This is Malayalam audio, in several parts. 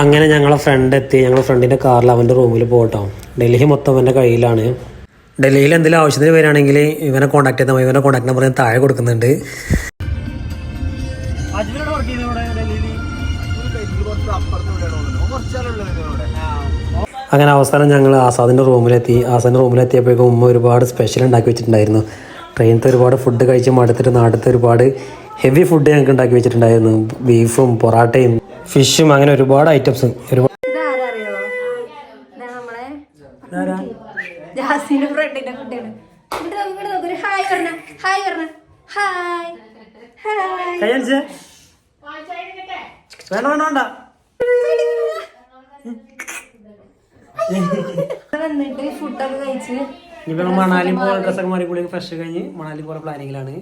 അങ്ങനെ ഞങ്ങളെ ഫ്രണ്ട് എത്തി. ഞങ്ങളെ ഫ്രണ്ടിന്റെ കാറിൽ അവന്റെ റൂമിൽ പോകട്ടോ ഡൽഹി മൊത്തം അവന്റെ കയ്യിലാണ്. ഡൽഹിയിൽ എന്തെങ്കിലും ആവശ്യത്തിന് വരികയാണെങ്കിൽ ഇവനെ കോൺടാക്ട് ചെയ്താൽ മതി. ഇവനെ കോൺടാക്ട് നമ്പർ ഞാൻ താഴെ കൊടുക്കുന്നുണ്ട്. അങ്ങനെ അവസാനം ഞങ്ങൾ ആസാദിന്റെ റൂമിലെത്തി. ആസാദിന്റെ റൂമിലെത്തിയപ്പോഴേക്കും ഉമ്മ ഒരുപാട് സ്പെഷ്യൽ ഉണ്ടാക്കി വെച്ചിട്ടുണ്ടായിരുന്നു. ട്രെയിനത്തെ ഒരുപാട് ഫുഡ് കഴിച്ച് മടുത്തിട്ട് നാട്ടിലത്തെ ഒരുപാട് ഹെവി ഫുഡ് ഞങ്ങൾക്ക് ഉണ്ടാക്കി വെച്ചിട്ടുണ്ടായിരുന്നു. ബീഫും പൊറാട്ടയും ഫിഷും അങ്ങനെ ഒരുപാട് ഐറ്റംസ് ഒരുപാട് വേണ്ട വേണ്ട വേണ്ട. മണാലി പോലെ ഡ്രസ്സൊക്കെ മാറി കൂടി ഫ്രഷ് കഴിഞ്ഞ് മണാലി പോലെ പ്ലാനിങ്ങിലാണ്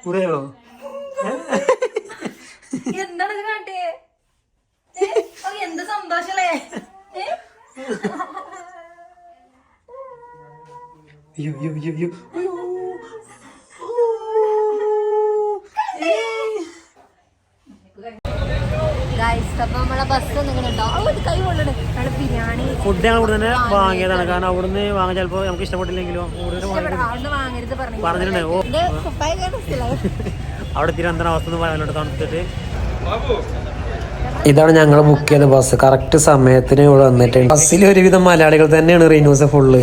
നോക്കട്ടെ, അയ്യോ അയ്യോ അയ്യോ അയ്യോ. ഫുഡ് ഞങ്ങൾ ഇവിടെ തന്നെ വാങ്ങിയതാണ്. കാരണം അവിടുന്ന് വാങ്ങാൻ ചിലപ്പോ നമുക്ക് ഇഷ്ടപ്പെട്ടില്ലെങ്കിലോ പറഞ്ഞിട്ടുണ്ട്. ഓ. അവിടെ തിരുവനന്തപുരം അവസ്ഥ ഒന്ന് പറയാനോട്ട് തണുത്തിട്ട്. ഇതാണ് ഞങ്ങൾ ബുക്ക് ചെയ്ത ബസ് കറക്റ്റ് സമയത്തിന് ഇവിടെ വന്നിട്ട് ബസ്സിൽ ഒരുവിധം മലയാളികൾ തന്നെയാണ് റീന്യൂസ് ഫുള്ള്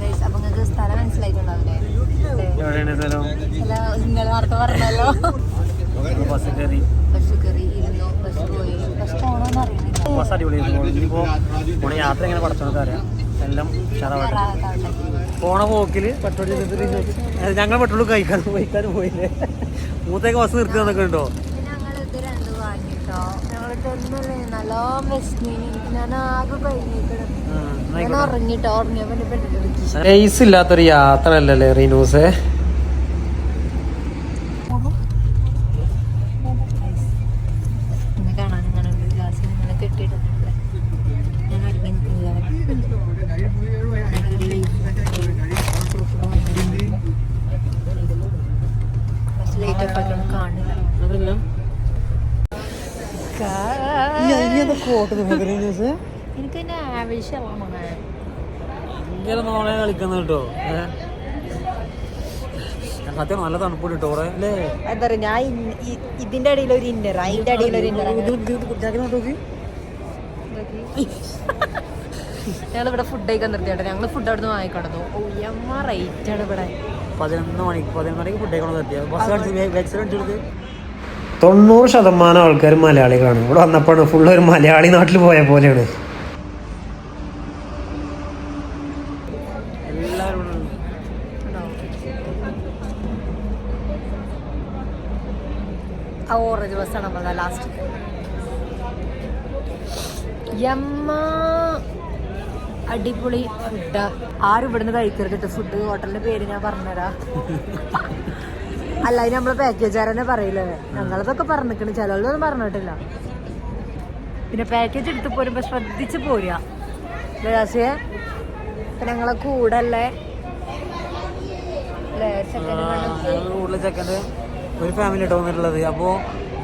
ഗൈസ് അപ്പൊ നിങ്ങൾക്ക് സ്ഥലം മനസ്സിലായിട്ടുണ്ടാവില്ലേ എവിടെയാണ് സ്ഥലം ബസ് കയറി. ബസ് അടിപൊളിയായിരുന്നു. യാത്ര എങ്ങനെ പഠിച്ചോന്നൊക്കെ അറിയാം. എല്ലാം ഉഷാറാവട്ടെ. പോണ പോക്കിൽ പെട്രോൾ ഞങ്ങൾ പെട്രോൾ കഴിക്കാൻ കഴിക്കാൻ പോയില്ലേ? മൂത്തേക്ക് ബസ് നിർത്തി എന്നൊക്കെ ഉണ്ടോ? ഇല്ലാത്തൊരു യാത്ര അല്ലല്ലേ വാങ്ങിട്ടോ. എനിക്ക് ആവശ്യമുള്ള മോനെ ഭയങ്കര നോളെ കളിക്കുന്ന കേട്ടോ സത്യം നല്ല തണുപ്പ് കിട്ടോ അല്ലേ എന്താ പറയാ ഞാൻ ഇതിന്റെ ഇടയിൽ ഒരു ഇന്നർ അതിന്റെ ഇടയിൽ ഒരു ഇന്നർ ഞങ്ങൾ ഇവിടെ ഫുഡ് കഴിക്കാൻ നിർത്തിയാട്ടെ ഞങ്ങൾ ഫുഡ് അവിടെ നിന്ന് വാങ്ങിക്കൊണ്ടു ഓ എമ്മ റേറ്റ് ആണ് ഇവിടെ പതിനൊന്ന് മണിക്ക് പതിനൊന്ന് മണിക്ക് ഫുഡ് കഴിക്കണം എത്തിയ ബസ് കാണിച്ചു തൊണ്ണൂറ് ശതമാനം ആൾക്കാർ മലയാളികളാണ്. ഇവിടെ വന്നപ്പോഴാണ് ഫുൾ ഒരു മലയാളി നാട്ടിൽ പോയ പോലെയാണ്. ബസ്സാണ് നമ്മളെ ലാസ്റ്റ് യമ്മ അടിപൊളി ഫുഡ് ആരും ഇവിടുന്ന് കഴിക്കരുത് ഫുഡ് ഹോട്ടലിന്റെ പേര് ഞാൻ പറഞ്ഞുതരാ. അല്ല അത് നമ്മളെ പാക്കേജുകാരനെ പറയില്ലേ? ഞങ്ങളതൊക്കെ പറഞ്ഞിക്കണ്. ചിലതൊന്നും പറഞ്ഞിട്ടില്ല. പിന്നെ പാക്കേജ് എടുത്ത് പോരുമ്പോ ശ്രദ്ധിച്ച് പോരുക. പക്ഷേ ഞങ്ങളെ കൂടെ അല്ലേ ചെക്കന്റെ ഒരു ഫാമിലി വന്നിട്ടുള്ളത്. അപ്പോൾ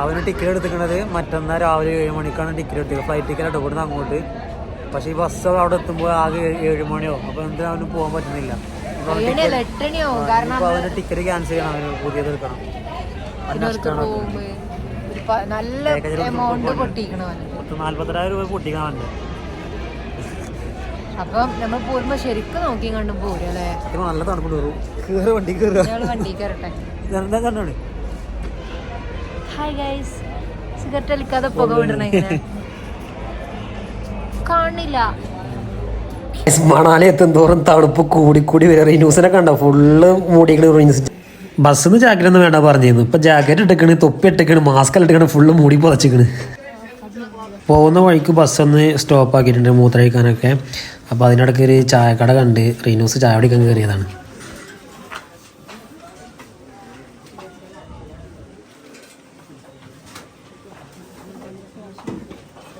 അവന് ടിക്കറ്റ് എടുത്തിക്കണത് മറ്റന്നാ രാവിലെ ഏഴ് മണിക്കാണ് ടിക്കറ്റ് എടുത്തത് ഫ്ലൈറ്റ് ടിക്കറ്റ് ഇവിടുന്ന് അങ്ങോട്ട്. പക്ഷേ ഈ ബസ് അവിടെ എത്തുമ്പോൾ ആകെ ഏഴ് ഏഴ് മണിയോ അപ്പോൾ എന്തിനാ അവന് പോകാൻ പറ്റുന്നില്ല? അപ്പോൾ അവന് ഏഴ് അല്ല, എട്ടണിയാവും കാരണം ഇപ്പൊ അവന് ടിക്കറ്റ് ക്യാൻസൽ ചെയ്യണം അവന് പുതിയത് എടുക്കണം. നല്ല എമൗണ്ട് പത്ത് നാല്പത്തിരായിരം രൂപ പൊട്ടിക്കണം അവന്റെ അപ്പം നമ്മൾ പോരുമ്പോ ശരിക്കും നോക്കി കണ്ടും പോരും അല്ലേ? നല്ല തണുപ്പ് കയറും വണ്ടി കയറുക വണ്ടി കയറട്ടെ എന്താ ഹായ് ഗൈസ് സിഗരറ്റ് അലിക്കാതെ പുക വിടണേ കാണില്ല മണാലി എത്തും തോറും തണുപ്പ് കൂടി കൂടി വരെ. റീനൂസിനെ കണ്ട? ഫുള്ള് മൂടിക്കണ് റീനൂസ് ബസ്സിന്ന് ജാക്കറ്റ് ഒന്നും വേണ്ട പറഞ്ഞിരുന്നു. ഇപ്പൊ ജാക്കറ്റ് ഇട്ടിക്കണ് തൊപ്പി ഇട്ടിക്കണ് മാസ്ക് ഇട്ടിക്കണ് ഫുള്ള് മൂടി പുതച്ചിക്കണ്. പോകുന്ന വഴിക്ക് ബസ് ഒന്ന് സ്റ്റോപ്പ് ആക്കിയിട്ടുണ്ട് മൂത്രഴിക്കാനൊക്കെ അപ്പോൾ അതിനിടയ്ക്ക് ഒരു ചായക്കട കണ്ട് റീനൂസ് ചായ കുടിക്കാൻ കയറിയതാണ്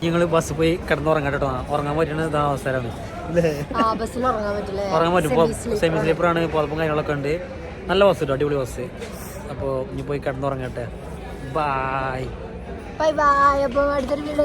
ഞങ്ങൾ ബസ് പോയി കിടന്നുറങ്ങാട്ടോ ഉറങ്ങാൻ പറ്റുന്ന ഇതാ അവസരമാണ് ബസ്സിൽ ഉറങ്ങാൻ പറ്റില്ലേ? ഉറങ്ങാൻ പറ്റും. സെമി സ്ലീപ്പറാണ് പുതപ്പും കാര്യങ്ങളൊക്കെ ഉണ്ട്. നല്ല ബസ് കേട്ടോ അടിപൊളി ബസ് അപ്പോൾ ഇനി പോയി കിടന്നുറങ്ങട്ടെ. ബായ് ബൈ ബൈ അപ്പോൾ അടുത്തൊരു വീഡിയോ